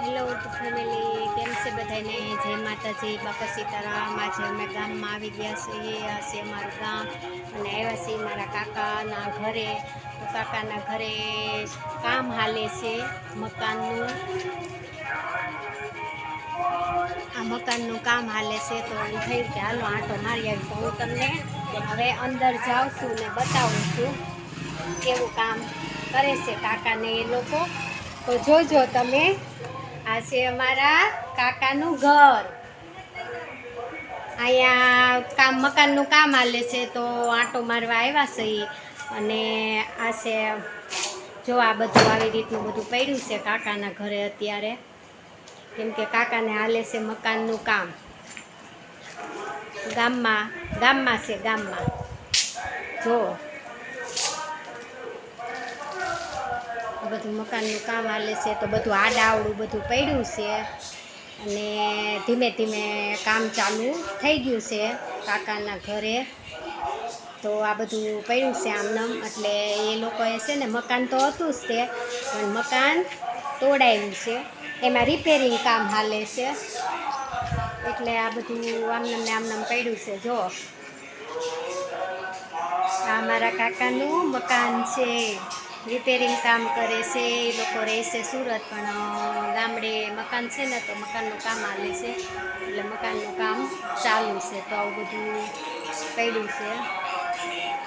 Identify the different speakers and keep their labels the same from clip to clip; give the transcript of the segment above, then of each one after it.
Speaker 1: Hello family કેમ છે બધાને? જય માતાજી, બાપા સીતારામ. આજે અમે ગામમાં આવી ગયા છીએ. આ છે અમારું ગામ. અને આવ્યા છીએ મારા કાકાના ઘરે. કાકાના ઘરે કામ હાલે છે મકાનનું. આ મકાનનું કામ હાલે છે તો એમ થયું કે હાલો આંટો મારી આવી તો હું તમને હવે અંદર જાઉં છું ને બતાવું છું કેવું કામ કરે છે કાકાને એ લોકો. તો જોજો તમે. આ છે અમારા કાકાનું ઘર. અહીંયા કામ, મકાનનું કામ હાલે છે તો આંટો મારવા આવ્યા છે. અને આ છે, જો આ બધું આવી રીતનું બધું પડ્યું છે કાકાના ઘરે અત્યારે. કેમ કે કાકાને હાલે છે મકાનનું કામ. ગામમાં ગામમાં છે ગામમાં. જો. આ બધું મકાનનું કામ હાલે છે, તો બધું આડાવડું બધું પડ્યું છે. અને ધીમે ધીમે કામ ચાલુ થઈ ગયું છે કાકાના ઘરે. તો આ બધું પડ્યું છે આમનામ. એટલે એ લોકોએ છે ને, મકાન તો હતું જ તે, પણ મકાન તોડાયું છે. એમાં રિપેરિંગ કામ હાલે છે. એટલે આ બધું આમનામ ને આમનામ પડ્યું છે. જો, આ મારા કાકાનું મકાન છે. રિપેરિંગ કામ કરે છે, એ લોકો રહે છે સુરત, પણ ગામડે મકાન છે ને, તો મકાનનું કામ હાલે છે. એટલે મકાનનું કામ ચાલુ છે, તો આવું બધું પડ્યું છે.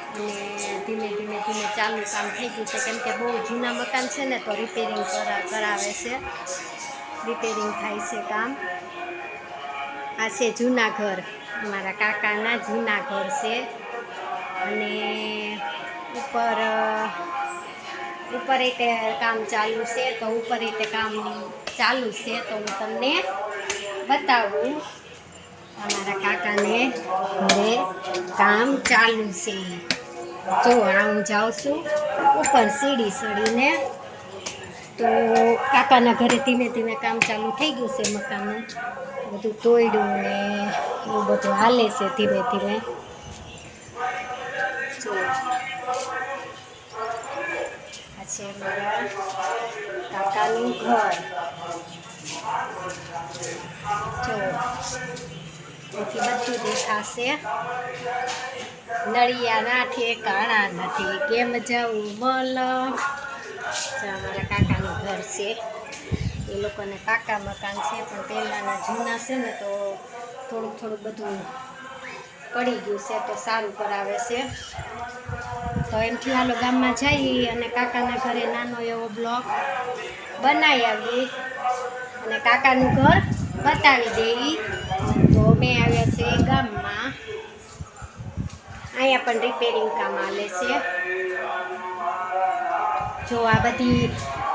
Speaker 1: અને ધીમે ધીમે ધીમે ચાલુ કામ થઈ ગયું છે, કેમ કે બહુ જૂના મકાન છે ને, તો રિપેરિંગ કરા, કરાવે છે. રિપેરિંગ થાય છે કામ. આ છે જૂના ઘર. મારા કાકાના જૂના ઘર છે. અને ઉપર ઉપર રીતે કામ ચાલુ છે, તો ઉપર રીતે કામ ચાલુ છે, તો હું તમને બતાવું. અમારા કાકાને ઘરે કામ ચાલુ છે. જો આ હું જાઉં છું, ઉપર સીડી સડીને. તો કાકાના ઘરે ધીમે ધીમે કામ ચાલુ થઈ ગયું છે મકાનનું. બધું તોડ્યું ને એવું બધું હાલે છે ધીમે ધીમે. છે મારા કાકાનું ઘર. જો, એથી બધું દેખાશે. નળિયાના ઠેકાણા નથી. કેમ જવું મલ મારા કાકાનું ઘર છે. એ લોકોને પાકા મકાન છે, પણ પહેલાંના જૂના છે ને તો થોડુંક થોડુંક બધું પડી ગયું છે, તો સારું કરાવે છે. તો એમથી હાલો ગામમાં જઈ અને કાકાના ઘરે નાનો એવો બ્લોક બનાવી આવી અને કાકાનું ઘર બતાવી દઈ તો અમે આવ્યા છે ગામમાં. અહીંયા પણ રિપેરિંગ કામ હાલે છે. જો આ બધી,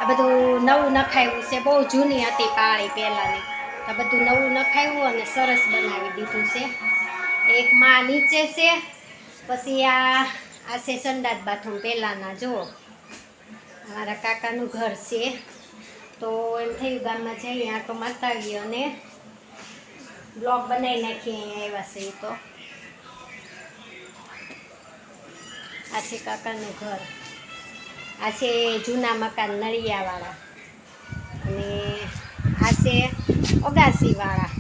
Speaker 1: આ બધું નવું નખાયું છે. બહુ જૂની હતી પાળી પહેલાંની. આ બધું નવું નખાયું અને સરસ બનાવી દીધું છે. એક માં નીચે છે, પછી આ આ છે સંડાસ બાથરૂમ પહેલાંના જો. અમારા કાકાનું ઘર છે. તો એમ થયું ગામમાં જઈએ આટો તો આવીએ અને બ્લોગ બનાવી નાખીએ, અહીંયા આવ્યા છે તો. આ છે કાકાનું ઘર. આ છે જૂના મકાન નળિયાવાળા. અને આ છે ઓગાસીવાળા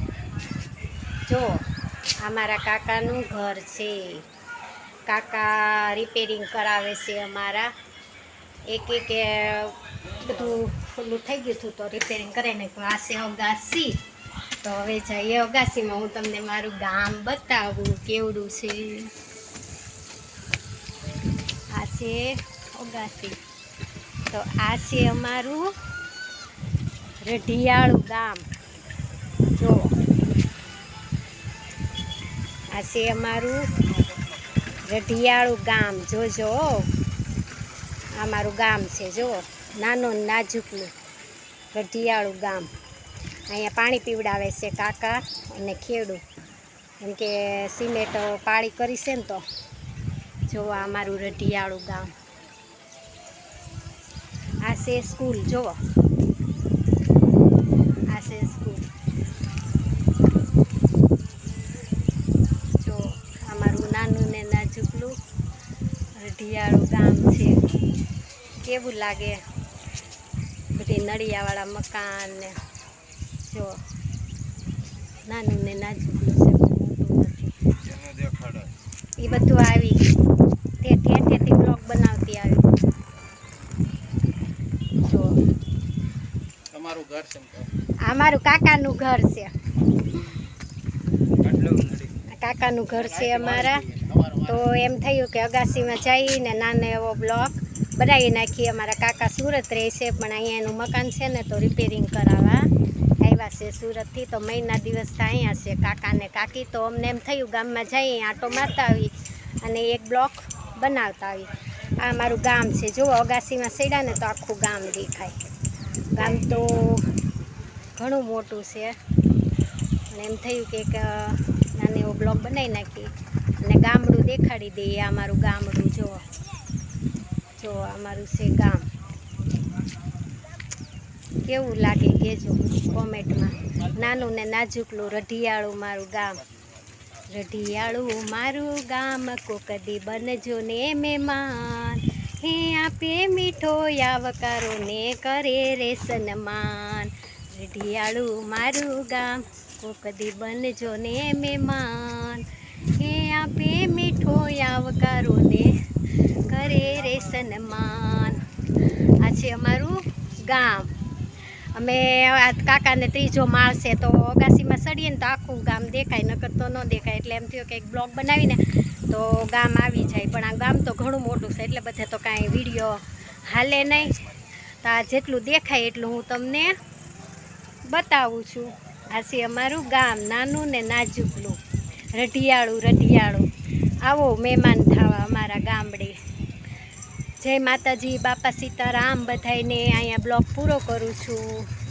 Speaker 1: જો, આ મારા કાકાનું ઘર છે. કાકા રિપેરિંગ કરાવે છે અમારા. એક એક બધું ખુલ્લું થઈ ગયું હતું તો રિપેરિંગ કરે ને આ છે અગાસી. તો હવે જઈએ અગાસીમાં. હું તમને મારું ગામ બતાવું કેવડું છે. આ છે ઓગાસી તો આ છે અમારું રઢિયાળું ગામ. જો. આ છે અમારું રઢિયાળું ગામ, જોજો આ મારું ગામ છે, જો. નાનું નાજુકનું. રઢિયાળું ગામ. અહીંયા પાણી પીવડાવે છે કાકા અને ખેડૂ. કેમ કે સિમેન્ટ પાળી કરી છે ને તો. જો અમારું રઢિયાળું ગામ. આ છે સ્કૂલ જુઓ આ છે સ્કૂલ જો અમારું નાનું ને નાજુકલું રઢિયાળું ગામ છે. કેવું લાગે? બધી નળિયાવાળા મકાન ને જો નાનું ને નાજુકનું છે મોટું નથી. એ બધું આવી તે ઠેર ઠેરથી બ્લોક બનાવતી આવી. જો.
Speaker 2: તમારું ઘર છે
Speaker 1: આ મારું કાકાનું ઘર છે. કાકાનું ઘર છે અમારા. તો એમ થયું કે અગાસીમાં જઈને નાનો એવો બ્લોક બનાવી નાખીએ. અમારા કાકા સુરત રહે છે પણ અહીંયા એનું મકાન છે ને તો રિપેરિંગ કરાવવા આવ્યા છે સુરતથી. તો મહિના દિવસ તો અહીંયા છે કાકાને કાકી. તો અમને એમ થયું ગામમાં જઈએ આંટો મારતા આવી અને એક બ્લોક બનાવતા આવી. આ મારું ગામ છે. જુઓ અગાસીમાં સડ્યા ને તો આખું ગામ દેખાય. ગામ તો ઘણું મોટું છે. અને એમ થયું કે એક નાનો એવો બ્લોગ બનાવી નાખી અને ગામડું દેખાડી દઈએ આ મારું ગામડું જુઓ જો આ મારું છે ગામ. કેવું લાગે કહેજો કોમેન્ટમાં. નાનું ને નાજુકલું રઢિયાળું મારું ગામ. રઢિયાળું મારું ગામ કોકદી બનજો ને મહેમાન. હે આપે મીઠો યાવકારો ને કરે રે સન્માન. રઢિયાળું મારું ગામ કોકદી બનજો ને મહેમાન. હે આપે મીઠો યાવકારો ને કરે રે સન્માન આ છે અમારું ગામ. અમે કાકાને ત્રીજો માળ છે તો અગાસીમાં સડીએ ને તો આખું ગામ દેખાય, નકર તો ન દેખાય. એટલે એમ થયું કે એક બ્લોગ બનાવીને તો ગામ આવી જાય. પણ આ ગામ તો ઘણું મોટું છે, એટલે બધે તો કાંઈ વીડિયો હાલે નહીં. તો આ જેટલું દેખાય એટલું હું તમને બતાવું છું. આ છે અમારું ગામ, નાનું ને નાજુકલું. રઢિયાળું રઢિયાળું. આવો મહેમાન થવા અમારા ગામડે. જય માતાજી, બાપા સીતારામ બધાને અહીંયા બ્લોગ પૂરો કરું છું.